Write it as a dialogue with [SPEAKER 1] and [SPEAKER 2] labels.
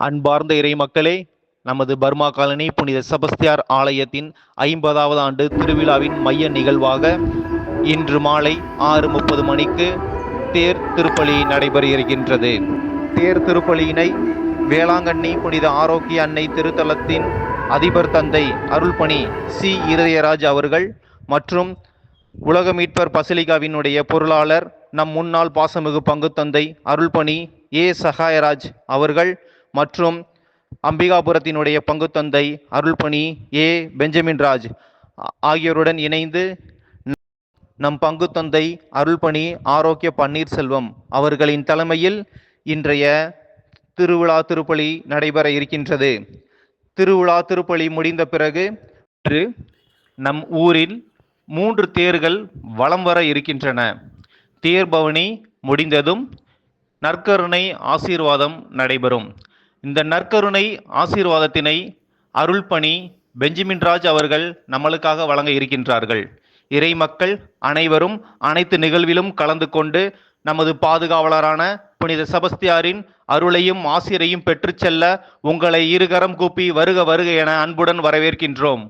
[SPEAKER 1] அன்பார்ந்த இறை மக்களே நமது பர்மா காலனி புனித செபஸ்தியார் ஆலயத்தின் ஐம்பதாவது ஆண்டு திருவிழாவின் மைய நிகழ்வாக இன்று மாலை ஆறு முப்பது மணிக்கு தேர் திருப்பலி நடைபெற இருக்கின்றது. தேர் திருப்பலியினை வேளாங்கண்ணி புனித ஆரோக்கிய அன்னை திருத்தலத்தின் அதிபர் தந்தை அருள்பணி சி. இருதயராஜ் அவர்கள் மற்றும் உலக மீட்பர் பசிலிகாவினுடைய பொருளாளர் நம் முன்னாள் பாசமிகு பங்குத்தந்தை அருள்பணி ஏ. சகாயராஜ் அவர்கள் மற்றும் அம்பிகாபுரத்தினுடைய பங்குத்தந்தை அருள்பணி ஏ. பெஞ்சமின் ராஜ் ஆகியோருடன் இணைந்து நம் பங்குத்தந்தை அருள்பணி ஆரோக்கிய பன்னீர்செல்வம் அவர்களின் தலைமையில் இன்றைய திருவிழா திருப்பலி நடைபெற இருக்கின்றது. திருவிழா திருப்பலி முடிந்த பிறகு நம் ஊரில் மூன்று தேர்கள் வலம் வர இருக்கின்றன. தேர் பவனி முடிந்ததும் நற்கருணை ஆசீர்வாதம் நடைபெறும். இந்த நற்கருணை ஆசீர்வாதத்தினை அருள்பணி பெஞ்சமின் ராஜ் அவர்கள் நம்மளுக்காக வழங்க இருக்கின்றார்கள். இறை மக்கள் அனைவரும் அனைத்து நிகழ்விலும் கலந்து கொண்டு நமது பாதுகாவலரான புனித செபஸ்தியாரின் அருளையும் ஆசிரையும் பெற்றுச் செல்ல உங்களை இருகரம் கூப்பி வருக வருக என அன்புடன் வரவேற்கின்றோம்.